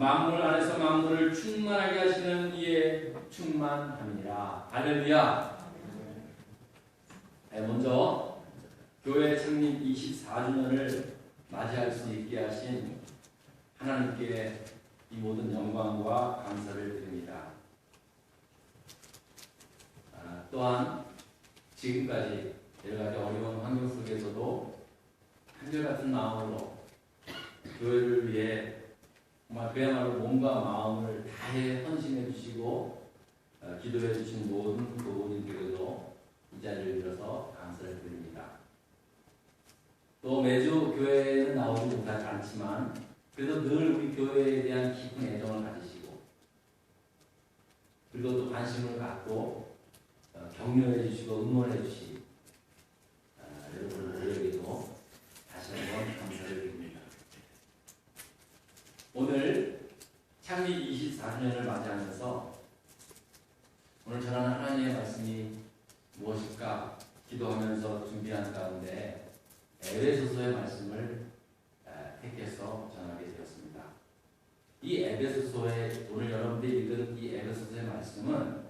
만물 안에서 만물을 충만하게 하시는 이의 충만함이니라. 할렐루야. 네, 먼저 교회 창립 24주년을 맞이할 수 있게 하신 하나님께 이 모든 영광과 감사를 드립니다. 아, 또한 지금까지 여러 가지 어려운 환경 속에서도 한결같은 마음으로 교회를 위해 정말 그야말로 몸과 마음을 다해 헌신해 주시고 어, 기도해 주신 모든 교우님들에게도 이 자리를 빌어서 감사를 드립니다. 또 매주 교회에는 나오지 못하지 않지만 그래도 늘 우리 교회에 대한 깊은 애정을 가지시고 그리고 또 관심을 갖고 어, 격려해 주시고 응원해 주시 아, 여러분들에게도 다시 한번 감사를 드립니다. 오늘 창립 24주년을 맞이하면서 오늘 전하는 하나님의 말씀이 무엇일까 기도하면서 준비한 가운데 에베소서의 말씀을 아, 택해서 전하게 되었습니다. 이 에베소서의 오늘 여러분들이 읽은 이 에베소서의 말씀은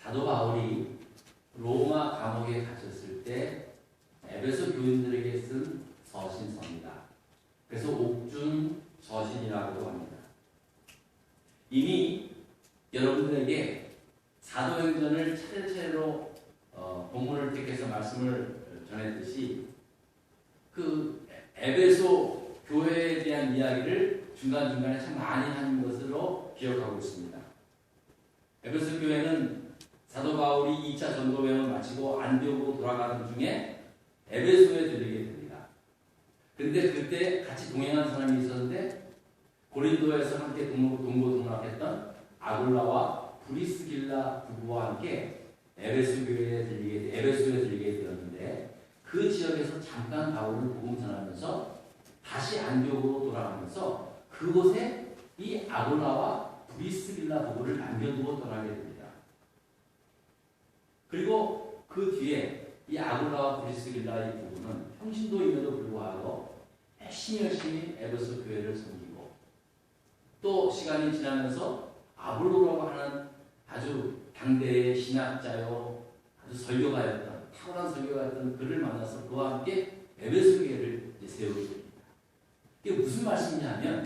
사도 바울이 로마 감옥에 갇혔을 때 에베소 교인들에게 쓴 서신서입니다. 그래서 옥중 서신이라고도 합니다. 이미 여러분들에게 사도행전을 차례차례로 어, 본문을 택해서 말씀을 전했듯이 그 에베소 교회에 대한 이야기를 중간중간에 참 많이 하는 것으로 기억하고 있습니다. 에베소 교회는 사도 바울이 2차 전도 여행을 마치고 안디옥으로 돌아가는 중에 에베소에 들리게 됩니다. 근데 그때 같이 동행한 사람이 있었는데 고린도에서 함께 동고, 동고동락했던 아굴라와 브리스길라 부부와 함께 에베소 교회에 들리게 에베소에 들리게 되었는데 그 지역에서 잠깐 바울을 복음 전하면서 다시 안디옥으로 돌아가면서 그곳에 이 아굴라와 브리스길라 부부를 남겨두고 떠나게 됩니다. 그리고 그 뒤에 이 아굴라와 브리스길라의 부부는 평신도임에도 불구하고 열심히 열심히 에베소 교회를 섬기고 또 시간이 지나면서 아볼로라고 하는 아주 당대의 신학자요 아주 설교가였던 탁월한 설교가였던 그를 만나서 그와 함께 에베소 교회를 세우게 됩니다. 이게 무슨 말씀이냐면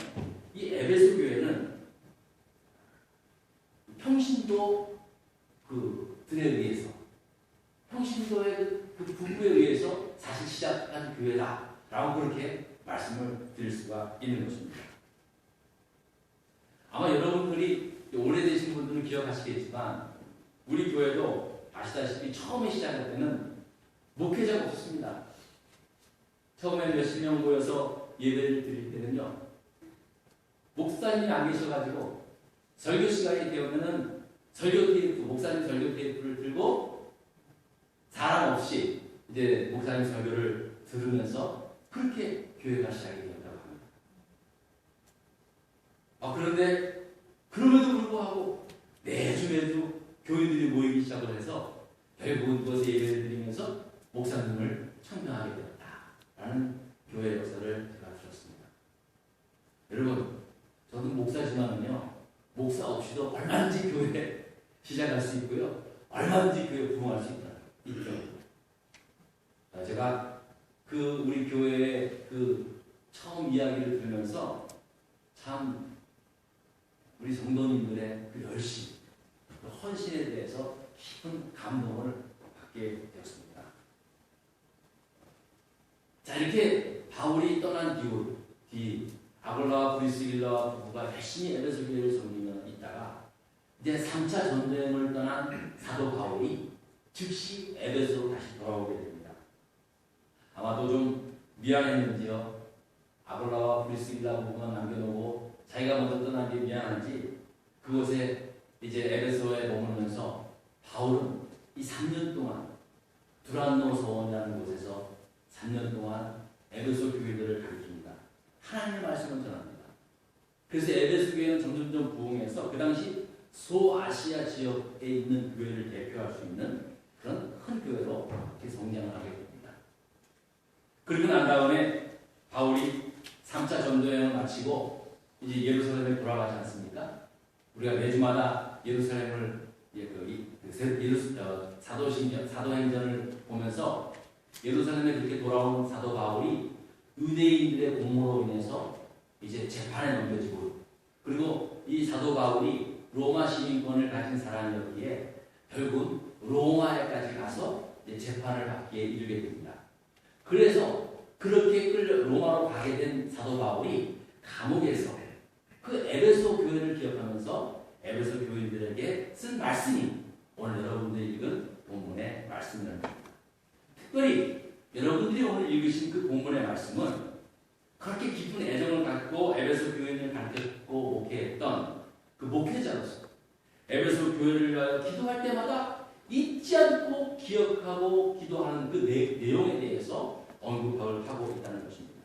이 에베소 교회는 평신도 그 들에 의해서 평신도의 그, 그 부부에 의해서 사실 시작한 교회다 라고 그렇게 말씀을 드릴 수가 있는 것입니다. 아마 여러분들이 오래되신 분들은 기억하시겠지만 우리 교회도 아시다시피 처음에 시작할 때는 목회자가 없었습니다. 처음에 몇십 명 모여서 예배를 드릴 때는요 목사님이 안 계셔가지고 설교 시간이 되면은 설교 테이프 목사님 설교 테이프를 들고 사람 없이 이제 목사님 설교를 들으면서 그렇게 교회가 시작이 되었다고 합니다. 아, 그런데 그럼에도 불구하고 매주 매주 교인들이 모이기 시작을 해서 결국은 그것에 예배를 드리면서 목사님을 청명하게 되었다라는 교회 역사를 제가 들었습니다. 여러분, 저도 목사지만은요, 목사 없이도 얼마든지 교회 시작할 수 있고요, 얼마든지 교회 부흥할 수 있다. 있죠. 제가 그 우리 교회의 그 처음 이야기를 들으면서 참 우리 성도님들의 그 열심, 그 헌신에 대해서 깊은 감동을 받게 되었습니다. 자 이렇게 바울이 떠난 뒤, 뒤 아골라와 브리스길라와 부부가 열심히 에베소 교회를 섬기며 있다가 이제 3차 전도여행을 떠난 사도 바울이 즉시 에베소로 다시 돌아오게 됩니다. 아마도 좀 미안했는지요. 아골라와 브리스길라 부부만 남겨놓고 자기가 먼저 떠난 게 미안한지 그곳에 이제 에베소에 머물면서 바울은 이 3년 동안 두란노 서원이라는 곳에서 3년 동안 에베소 교회들을 가르칩니다. 하나님의 말씀을 전합니다. 그래서 에베소 교회는 점점점 부흥해서 그 당시 소아시아 지역에 있는 교회를 대표할 수 있는 그런 큰 교회로 성장을 하게 됩니다. 그리고 난 다음에 바울이 3차 전도여행을 마치고 이제 예루살렘에 돌아 돌아가지 않습니까? 우리가 매주마다 예루살렘을 예, 그, 이- 그 어, 사도신경, 사도행전을 보면서 예루살렘에 그렇게 돌아온 사도 바울이 유대인들의 공모로 인해서 이제 재판에 넘겨지고 그리고 이 사도 바울이 로마 시민권을 가진 사람이었기에 결국 로마에까지 가서 재판을 받기에 이르게 됩니다. 그래서 그렇게 끌려 로마로 가게 된 사도 바울이 감옥에서 그 에베소 교회를 기억하면서 에베소 교인들에게 쓴 말씀이 오늘 여러분들이 읽은 본문의 말씀입니다. 특별히 여러분들이 오늘 읽으신 그 본문의 말씀은 그렇게 깊은 애정을 갖고 에베소 교인을 가르쳤고 목회했던 그 목회자로서 에베소 교회를 위하여 기도할 때마다 잊지 않고 기억하고 기도하는 그 내, 내용에 대해서 언급을 하고 있다는 것입니다.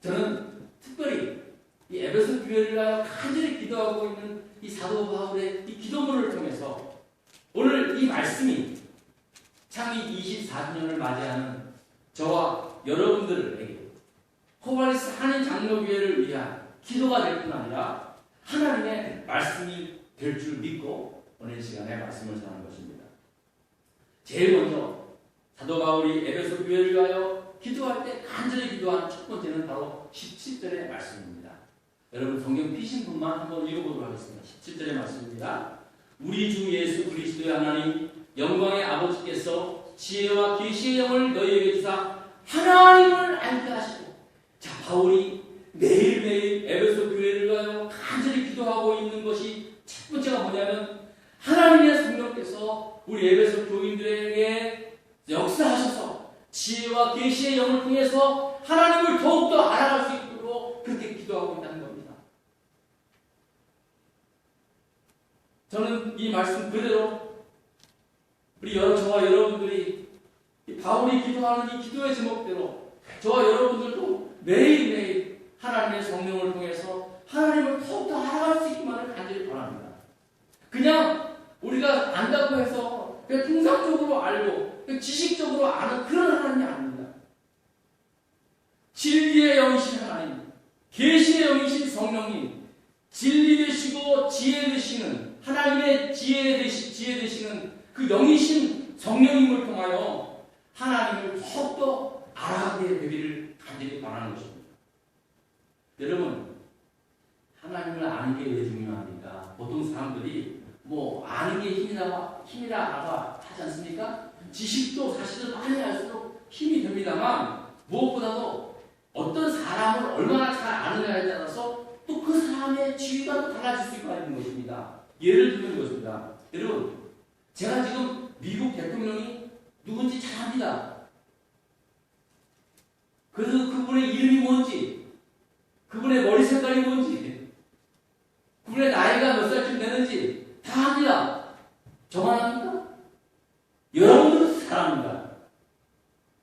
저는 특별히 이 에베소 교회를 위하여 간절히 기도하고 있는 이 사도 바울의 이 기도문을 통해서 오늘 이 말씀이 창이 24주년을 맞이하는 저와 여러분들에게 코바리스 한인 장로교회를 위한 기도가 될 뿐 아니라 하나님의 말씀이 될 줄 믿고 오늘 이 시간에 말씀을 전하는 것입니다. 제일 먼저 사도 바울이 에베소 교회를 위하여 기도할 때 간절히 기도한 첫 번째는 바로 17절의 말씀입니다. 여러분 성경 피신 분만 한번 읽어보도록 하겠습니다. 17절의 말씀입니다. 우리 주 예수 그리스도의 하나님 영광의 아버지께서 지혜와 계시의 영을 너희에게 주사 하나님을 알게 하시고 자 바울이 매일매일 에베소 교회를 위하여 간절히 기도하고 있는 것이 첫 번째가 뭐냐면 하나님의 성령께서 우리 에베소 교인들에게 역사하셔서 지혜와 계시의 영을 통해서 하나님을 더욱더 알아갈 수 있도록 그렇게 기도하고 있다는 겁니다. 저는 이 말씀 그대로 우리 여러 저와 여러분들이 이 바울이 기도하는 이 기도의 제목대로 저와 여러분들도 매일매일 하나님의 성령을 통해서 하나님을 더욱더 알아갈 수 있기만을 간절히 바랍니다. 그냥 우리가 안다고 해서 그냥 통상적으로 알고 그냥 지식적으로 아는 그런 하나님이 아닙니다. 진리의 영이신 하나님, 계시의 영이신 성령님, 진리 되시고 지혜 되시는 하나님의 지혜 되시 지혜 되시는 그 영이신 성령님을 통하여 하나님을 더욱더 알아가게 되기를 간절히 바라는 것입니다. 여러분, 하나님을 아는 게 왜 중요합니까? 보통 사람들이 뭐 아는 게 힘이다, 힘이라고 하지 않습니까? 지식도 사실은 많이 알수록 힘이 됩니다만 무엇보다도 어떤 사람을 얼마나 잘 아느냐에 따라서 또 그 사람의 지위가 또 달라질 수가 있는 것입니다. 예를 들면 이것입니다. 여러분, 제가 지금 미국 대통령이 누군지 잘 압니다. 그래서 그분의 이름이 뭔지, 그분의 머리 색깔이 뭔지, 그분의 나이가 몇 살쯤 되는지 다 압니다. 저만 압니까? 여러분들은 잘 압니다.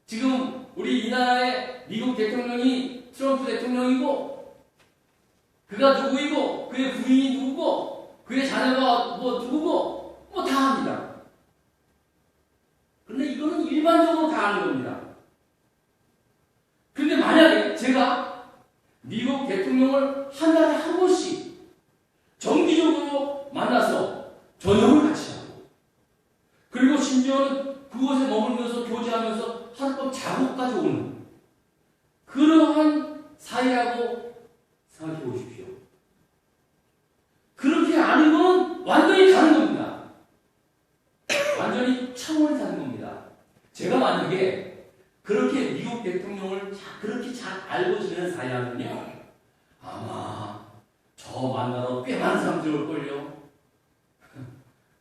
지금 우리 이 나라의 미국 대통령이 트럼프 대통령이고, 그가 누구이고, 그의 부인이 누구고, 그의 자녀가 뭐 누구고, 뭐다 압니다. 그런데 이거는 일반적으로 다 아는 겁니다. 근데 만약에 제가 미국 대통령을 한 달에 한 번씩 정기적으로 만나서 저녁을 같이 하고 그리고 심지어는 그곳에 머물면서 교제하면서 하룻밤 자고까지 오는 그러한 사이라고 생각해 보십시오. 그렇게 아는 건 완전히 다른 겁니다. 완전히 차원이 다른 겁니다. 제가 만약에 그렇게 미국 대통령을 자- 그렇게 잘 알고 지내는 사이라면요. 아마 저 만나러 꽤 많은 사람들 올걸요.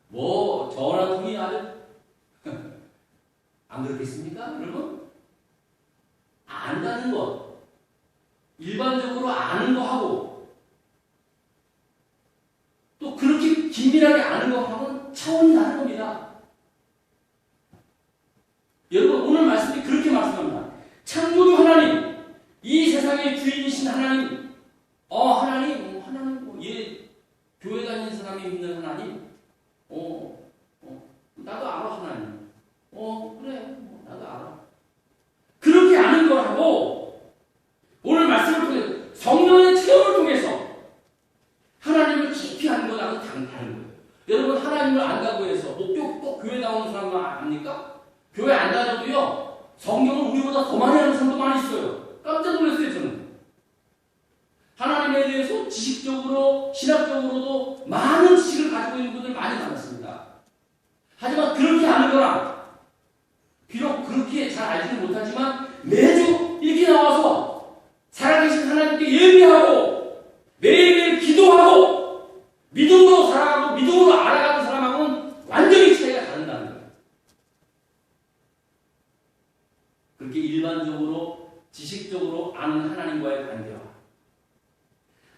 뭐 전화 통이 아주 안 그렇겠습니까? 여러분? 안다는 것 일반적으로 아는 거 하고 또 그렇게 긴밀하게 아는 거 하고는 차원이 다른 겁니다. 여러분 오늘 말씀이 그렇게 말씀합니다. 창조주 하나님, 이 세상의 주인이신 하나님, 어 하나님, 어, 하나님, 뭐, 예, 교회 다니는 사람 우리보다 더 많이 아는 사람도 많이 있어요. 깜짝 놀랐어요, 저는. 하나님에 대해서 지식적으로, 신학적으로도 많은 지식을 가지고 있는 분들 많이 만났습니다. 하지만 그렇게 아는거나, 비록 그렇게 잘 알지는 못하지만 매주 이렇게 나와서 살아계신 하나님께 예배하고 매일매일 기도하고 믿음으로 살아가고 믿음으로 알아가는 사람하고는 완전히 차이가 다른다는 거예요. 그렇게 일반적으로 지식적으로 아는 하나님과의 관계와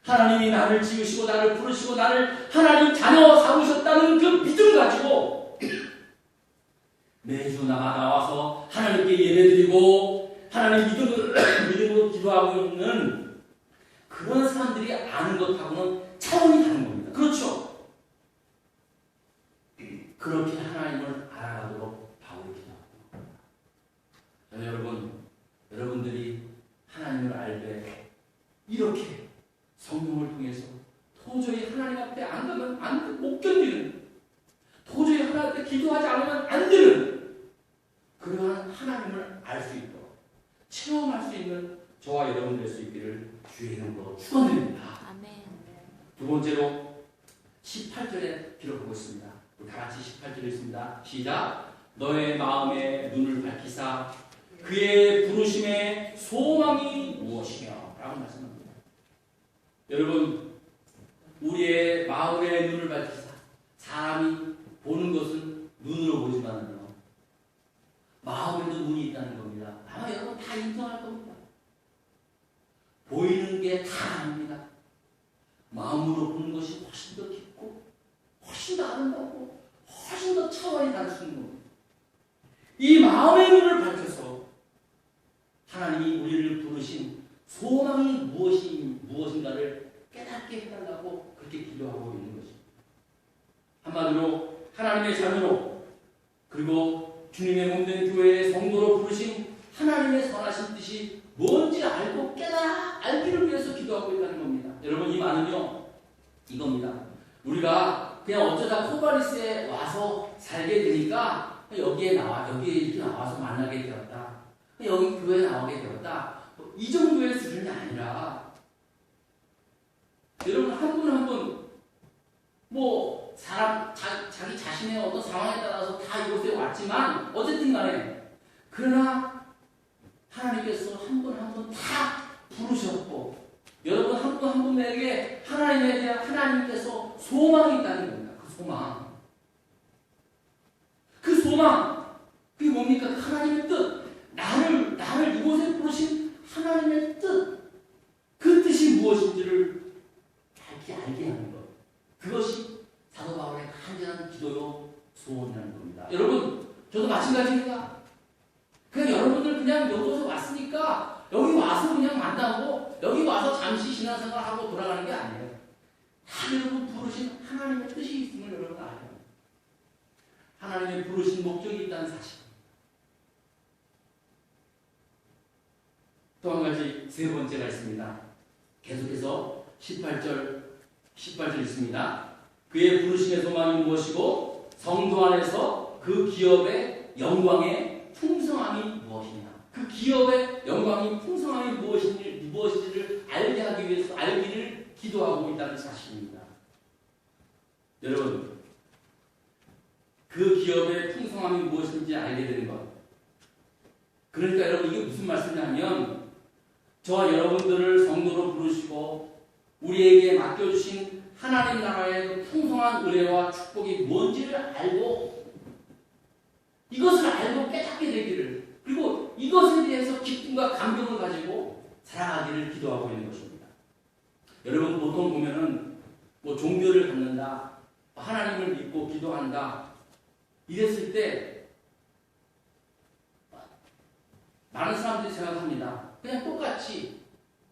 하나님이 나를 지으시고 나를 부르시고 나를 하나님 자녀 삼으셨다는 그 믿음 가지고 매주 나가 나와서 하나님께 예배드리고 하나님 믿음으로, 믿음으로 기도하고 있는 그런 사람들이 아는 것하고는 차원이 다른 겁니다. 그렇죠? 그렇게 하나님을 알아가도록 바울이 기도합니다. 저는 여러분, 여러분들이 하나님을 알 때 이렇게 성경을 통해서 도저히 하나님 앞에 안 가면 안, 못 견디는 도저히 하나님 앞에 기도하지 않으면 안 되는 그러한 하나님을 알 수 있도록 체험할 수 있는 저와 여러분 될 수 있기를 주의 이름으로 축원드립니다. 아멘. 두 번째로 18절에 기록하고 있습니다. 우리 다 같이 18절 읽습니다. 시작. 너의 마음에 눈을 밝히사 그의 부르심의 소망이 무엇이며 라고 말씀합니다. 여러분 우리의 마음의 눈을 밝히사 사람이 보는 것은 눈으로 보지만요 마음에도 눈이 있다는 겁니다. 아마 여러분 다 인정할 겁니다. 보이는 게 다 아닙니다. 마음으로 보는 것이 훨씬 더 깊고 훨씬 더 아름답고 훨씬 더 차원이 있는 겁니다. 이 마음의 눈을 밝혀서 하나님이 우리를 부르신 소망이 무엇이 무엇인가를 깨닫게 해달라고 그렇게 기도하고 있는 것입니다. 한마디로 하나님의 자녀로 그리고 주님의 몸된 교회의 성도로 부르신 하나님의 선하신 뜻이 뭔지 알고 깨달아 알기를 위해서 기도하고 있다는 겁니다. 여러분 이 말은요 이겁니다. 우리가 그냥 어쩌다 코바리스에 와서 살게 되니까 여기에 나와 여기에 이렇게 나와서 만나게 되었다. 여기 교회에 나오게 되었다. 뭐이 정도의 수준이 아니라 여러분 한분한분 뭐 사람 자, 자기 자신의 어떤 상황에 따라서 다 이곳에 왔지만 어쨌든 간에 그러나 하나님께서 한 분 한 분 다 부르셨고 여러분 한 분 한 분에게 하나님에 대한 하나님께서 소망이 있다는 겁니다. 그 소망. 그 소망. 그게 뭡니까? 그 하나님의 뜻. 나를 나를 이곳에 부르신 하나님의 뜻. 그 뜻이 무엇인지를 밝게 알게 하는 것. 그것이 사도 바울의 간절한 기도요 소원이라는 겁니다. 여러분, 저도 마찬가지입니다. 그냥 여러분들 그냥 여기서 왔으니까 여기 와서 그냥 만나고 여기 와서 잠시 신앙생활 하고 돌아가는 게 아니에요. 다 여러분 부르신 하나님의 뜻이 있음을 여러분 알아요. 하나님의 부르신 목적이 있다는 사실. 또 한 가지 세 번째가 있습니다. 계속해서 18절 18절 있습니다. 그의 부르심의 소망이 무엇이고 성도 안에서 그 기업의 영광의 풍성함이 무엇이냐? 그 기업의 영광이 풍성함이 무엇인지 무엇인지를 알게 하기 위해서 알기를 기도하고 있다는 사실입니다. 여러분, 그 기업의 풍성함이 무엇인지 알게 되는 것. 그러니까 여러분 이게 무슨 말씀이냐면 저와 여러분들을 성도로 부르시고 우리에게 맡겨주신 하나님 나라의 그 풍성한 은혜와 축복이 뭔지를 알고 이것을 알고 깨닫게 되기를 그리고 이것에 대해서 기쁨과 감동을 가지고 살아가기를 기도하고 있는 것입니다. 여러분 보통 보면은 뭐 종교를 갖는다, 하나님을 믿고 기도한다 이랬을 때 많은 사람들이 생각합니다. 그냥 똑같이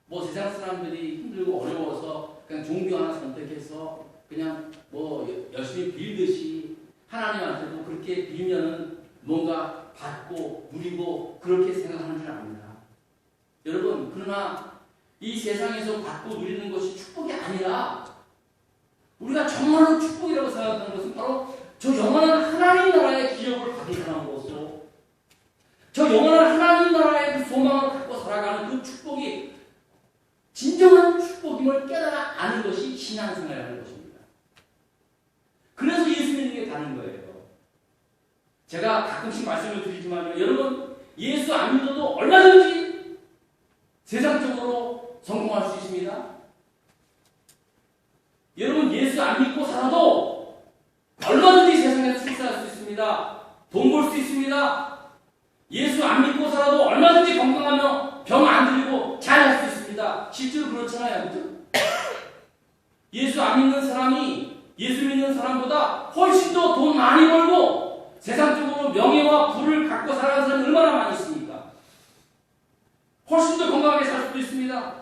뭐 세상 사람들이 힘들고 어려워서 그냥 종교 하나 선택해서 그냥 뭐 여- 열심히 빌듯이 하나님한테도 그렇게 빌면은 뭔가 받고 누리고 그렇게 생각하는 줄 압니다. 여러분 그러나 이 세상에서 받고 누리는 것이 축복이 아니라 우리가 정말로 축복이라고 생각하는 것은 바로 저 영원한 하나님 나라의 기업을 받은 사람으로서 저 영원한 하나님 나라의 그 소망을 갖고 살아가는 그 축복이 진정한 축복임을 깨달아 아는 것이 신앙생활이라는 것입니다. 그래서 예수 믿는 게 다른 거예요. 제가 가끔씩 말씀을 드리지만 여러분 예수 안 믿어도 얼마든지 세상적으로 성공할 수 있습니다. 여러분 예수 안 믿고 살아도 얼마든지 세상에서 출세할 수 있습니다. 돈 벌 수 있습니다. 예수 안 믿고 살아도 얼마든지 건강하며 병 안 들리고 잘 할 수 있습니다. 실제로 그렇잖아요. 그죠? 예수 안 믿는 사람이 예수 믿는 사람보다 훨씬 더 돈 많이 벌고 세상적으로 명예와 부를 갖고 살아가는 사람이 얼마나 많이 있습니까? 훨씬 더 건강하게 살 수도 있습니다.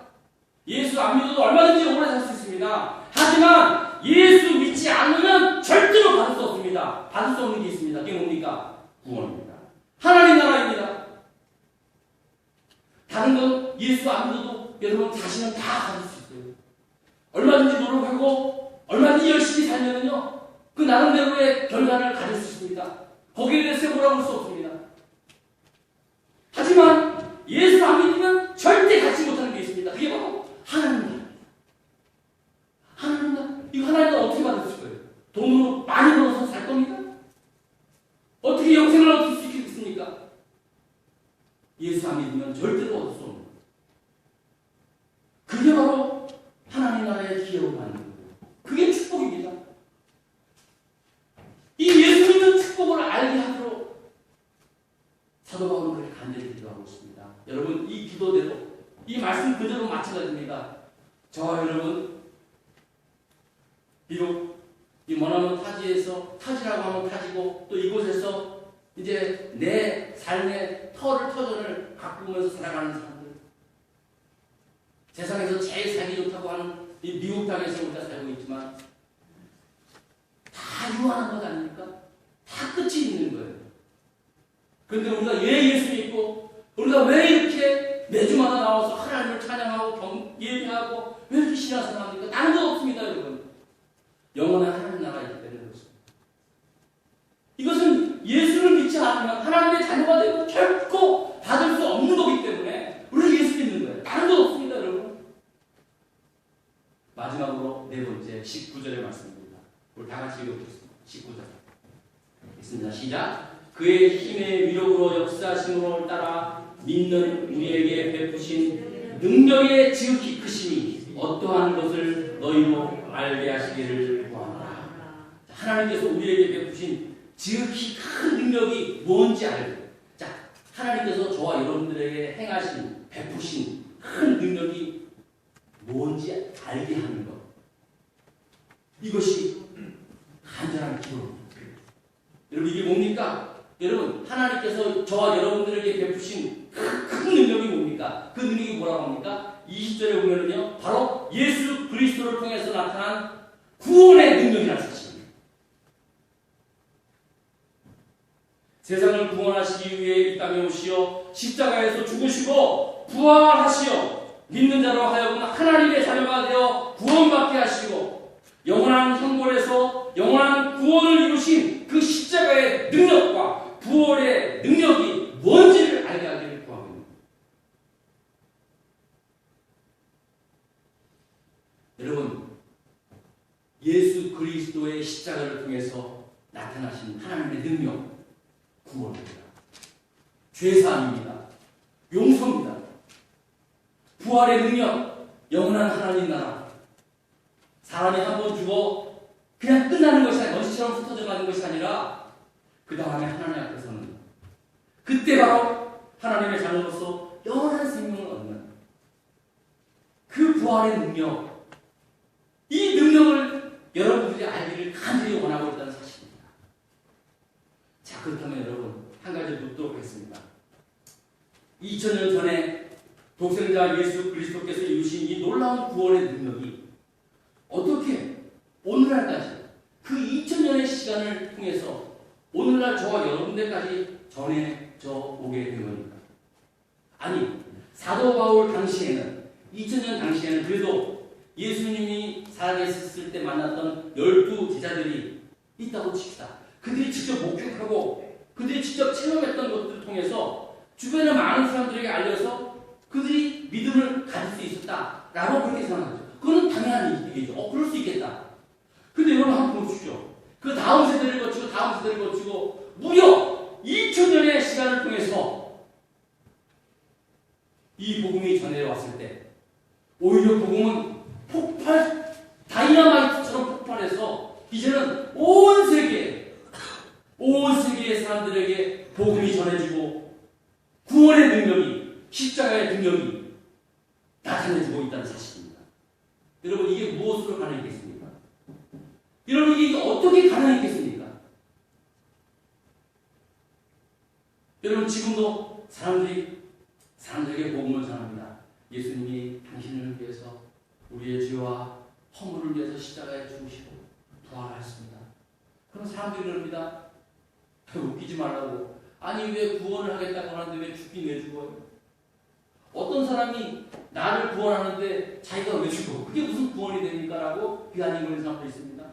예수 안 믿어도 얼마든지 오래 살 수 있습니다. 하지만 예수 믿지 않으면 절대로 받을 수 없습니다. 받을 수 없는 게 있습니다. 그게 뭡니까? 구원입니다. 하나님 나라입니다. 다른 건 예수 안 믿어도 여러분 자신은 다 받을 수 있어요. 얼마든지 노력하고 얼마든지 열심히 살면요. 그 나름대로의 결과를 가질 수 있습니다. 거기에 대해서 뭐라고 할 수 없습니다. 하지만 예수 안 믿으면 절대 갖지 못하는 게 있습니다. 그게 바로 하나님 나라입니다. 하나님 나라. 이거 하나님 나라 어떻게 받으실 거예요? 돈으로 많이 벌어서 살 겁니까? 어떻게 영생을 얻을 수 있겠습니까? 예수 안 믿으면 절대로 얻을 수 없는 거예요. 그게 바로 하나님 나라의 기회로 만든 거예요. 그게 축복입니다. 이 예수 믿는 축복을 알게 하도록 사도 바울은 그렇게 간절히 기도하고 있습니다. 여러분 이 기도대로 이 말씀 그대로 마찬가지입니다. 저와 여러분 비록 이 머나먼 타지에서 타지라고 하면 타지고 또 이곳에서 이제 내 삶의 터를 터전을 가꾸면서 살아가는 사람들 세상에서 제일 살기 좋다고 하는 이 미국 땅에서 우리가 살고 있지만 다 유한한 것 아닙니까? 다 끝이 있는 거예요. 그런데 우리가 왜 예수 믿고 우리가 왜 이렇게 매주마다 나와서 하나님을 찬양하고 경, 예배하고 왜 이렇게 신앙생활합니까? 다른 거 없습니다, 여러분. 영원한 하나님 나라이기 때문에 그렇습니다. 이것은 예수를 믿지 않으면 하나님의 자녀가 되고 결코 받을 수 없는 거기 때문에 우리가 예수 믿는 거예요. 다른 거 없습니다, 여러분. 마지막으로 네 번째 19절의 말씀입니다. 우리 다 같이 읽어보겠습니다. 19절. 있습니다. 시작. 그의 힘의 위력으로 역사하심을 따라 믿는 우리에게 베푸신 능력의 지극히 크심이 어떠한 것을 너희로 알게 하시기를 구한다. 하나님께서 우리에게 베푸신 지극히 큰 능력이 뭔지 알고 자 하나님께서 저와 여러분들에게 행하신 베푸신 큰 능력이 뭔지 알게 하는 것 이것이 간절한 기도입니다. 여러분 이게 뭡니까? 여러분 하나님께서 저와 여러분들에게 베푸신 그큰 능력이 뭡니까? 그 능력이 뭐라고 합니까? 20절에 보면은요 바로 예수 그리스도를 통해서 나타난 구원의 능력이라는 사실입니다. 세상을 구원하시기 위해 이 땅에 오시어 십자가에서 죽으시고 부활하시어 믿는 자로 하여금 하나님의 자녀가 되어 구원받게 하시고 영원한 형벌에서 영원한 구원을 이루신 그 십자가의 능력과 부활의 능력이 뭔지를 알게 하기를 있습니다. 여러분, 예수 그리스도의 십자가를 통해서 나타나신 하나님의 능력, 구원입니다. 죄사함입니다. 용서입니다. 부활의 능력, 영원한 하나님 나라. 사람이 한 번 죽어 그냥 끝나는 것이 아니라 먼지처럼 흩어져 가는 것이 아니라 그 다음에 하나님 앞에서는 그때 바로 하나님의 자녀로서 영원한 생명을 얻는 그 부활의 능력 이 능력을 여러분들이 알기를 간절히 원하고 있다는 사실입니다. 자 그렇다면 여러분 한 가지 묻도록 하겠습니다. 2000년 전에 독생자 예수 그리스도께서 이루신 이 놀라운 구원의 능력이 어떻게 오늘날까지 그 2000년의 시간을 통해서 오늘날 저와 여러분들까지 전해져 오게 된 겁니까? 아니 사도 바울 당시에는 2000년 당시에는 그래도 예수님이 살아계셨을 때 만났던 열두 제자들이 있다고 칩시다. 그들이 직접 목격하고 그들이 직접 체험했던 것들을 통해서 주변에 많은 사람들에게 알려서 그들이 믿음을 가질 수 있었다라고 그렇게 생각하죠. 그거는 당연한 얘기죠. 어, 그럴 수 있겠다. 근데 여러분 한번 보십시오. 그 다음 세대를 거치고 다음 세대를 거치고 무려 2000년의 시간을 통해서 이 복음이 전해왔을 때 오히려 복음은 폭발 다이너마이트처럼 폭발해서 이제는 온 세계 온 세계의 사람들에게 복음이 전해지고 구원의 능력이 십자가의 능력이 나타내지고 있다는 사실입니다. 여러분 이게 무엇으로 가능했겠습니까? 여러분 이게 어떻게 가능했겠습니까? 여러분 지금도 사람들이 사람들에게 복음을 전합니다. 예수님이 당신을 위해서 우리의 죄와 허물을 위해서 십자가에 죽으시고 부활하셨습니다. 그럼 사람들이 그럽니다. 말라고. 아니 왜 구원을 하겠다고 하는데 왜 죽긴 왜 죽어요? 어떤 사람이 나를 구원하는데 자기가 왜 죽어? 그게 무슨 구원이 됩니까? 라고 비아님 보는 사람도 있습니다.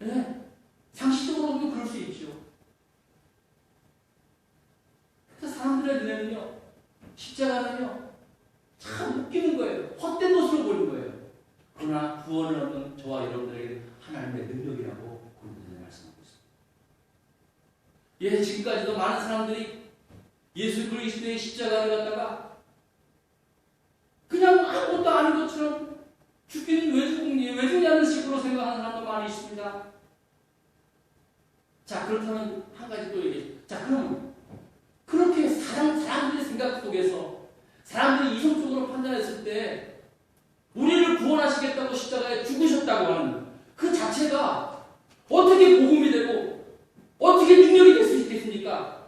네. 상식적으로 보면 그럴 수 있죠. 그래서 사람들의 눈에는요, 십자가는요, 참 웃기는 거예요. 헛된 것으로 보이는 거예요. 그러나 구원을 얻는 저와 여러분들에게 하나님의 능력이라고 고린도전에 말씀하고 있습니다. 예, 지금까지도 많은 사람들이 예수 그리스도의 십자가를 갖다가 그냥 아무것도 아닌 것처럼 죽기는 왜 죽니? 왜 죽냐는 식으로 생각하는 사람도 많이 있습니다. 자, 그렇다면 한 가지 또 얘기. 자, 그럼 그렇게 사람, 사람들의 생각 속에서 사람들이 이성적으로 판단했을 때 우리를 구원하시겠다고 십자가에 죽으셨다고 하는 그 자체가 어떻게 복음이 되고 있겠습니까?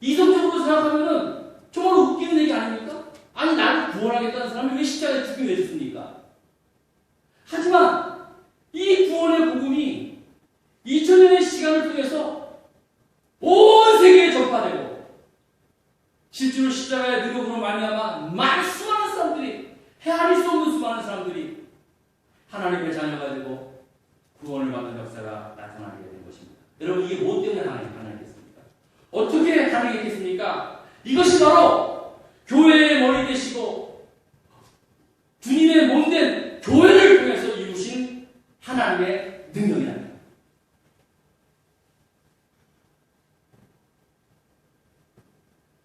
이성적으로 생각하면은 정말 웃기는 얘기 아닙니까? 아니 나를 구원하겠다는 사람이 왜 십자가에 죽기 왜 죽습니까? 하지만 이 구원의 복음이 2000년의 시간을 통해서 온 세계에 전파되고 실제로 십자가의 능력으로 말미암아 많은 수많은 사람들이 헤아릴 수 없는 수많은 사람들이 하나님의 자녀가 되고 구원을 받는 역사가 나타나게 된 것입니다. 여러분 이게 무엇 때문에 가능했겠습니까? 어떻게 가능했겠습니까? 이것이 바로 교회의 머리 되시고 주님의 몸된 교회를 통해서 이루신 하나님의 능력이랍니다.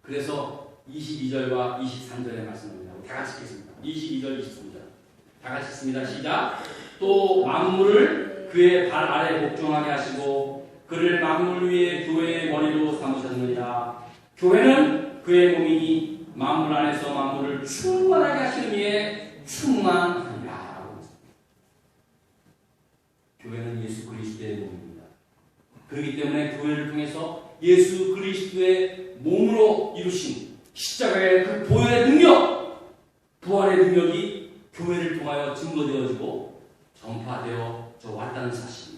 그래서 22절과 23절의 말씀입니다. 다 같이 읽겠습니다. 22절, 23절. 다 같이 읽습니다. 시작. 또 만물을 그의 발 아래 복종하게 하시고 그를 만물 위에 교회의 머리로 삼으셨느니라. 교회는 그의 몸이니 만물 안에서 만물을 충만하게 하시는 이에 충만하니라. 교회는 예수 그리스도의 몸입니다. 그렇기 때문에 교회를 통해서 예수 그리스도의 몸으로 이루신 십자가의 그 보혈의 능력, 부활의 능력이 교회를 통하여 증거되어지고 전파되어 져 왔다는 이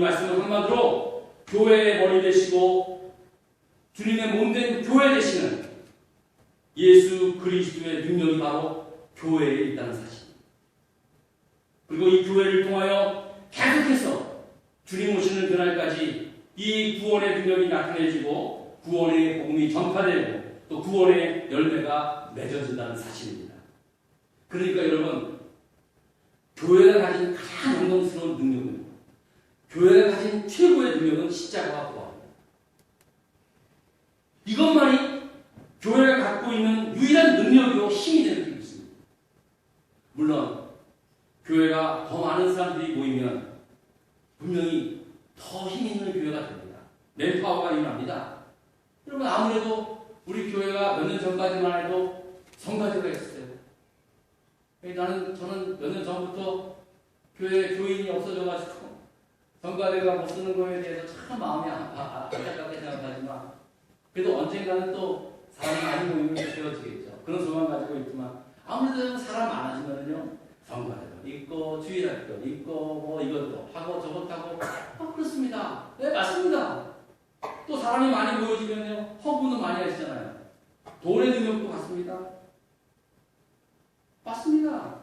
말씀은 한마디로 교회의 머리 되시고 주님의 몸된 교회 되시는 예수 그리스도의 능력이 바로 교회에 있다는 사실입니다. 그리고 이 교회를 통하여 계속해서 주님 오시는 그날까지 이 구원의 능력이 나타내지고 구원의 복음이 전파되고 또 구원의 열매가 맺어진다는 사실입니다. 그러니까 여러분 교회가 가진 가장 영광스러운 능력은 교회가 가진 최고의 능력은 십자가와 부활입니다. 이것만이 교회가 갖고 있는 유일한 능력이요 힘이 되는 게 있습니다. 물론 교회가 더 많은 사람들이 모이면 분명히 더 힘 있는 교회가 됩니다. 맨파워가 일어납니다. 여러분 아무래도 우리 교회가 몇 년 전까지만 해도 성가대가 있었어요. 나는 저는 몇 년 전부터 교회 교인이 없어져가지고 성가대가 못 쓰는 거에 대해서 참 마음이 안타깝게 생각하지만 그래도 언젠가는 또 사람이 많이 모이면 되어지겠죠. 그런 소망 가지고 있지만 아무래도 사람 많아지면요 성가대가 있고 주일학교 있고 뭐 이것도 하고 저것도 하고 아, 그렇습니다. 네 맞습니다. 또 사람이 많이 모여지면요 허구는 많이 하시잖아요. 돈의 능력도 같습니다. 맞습니다.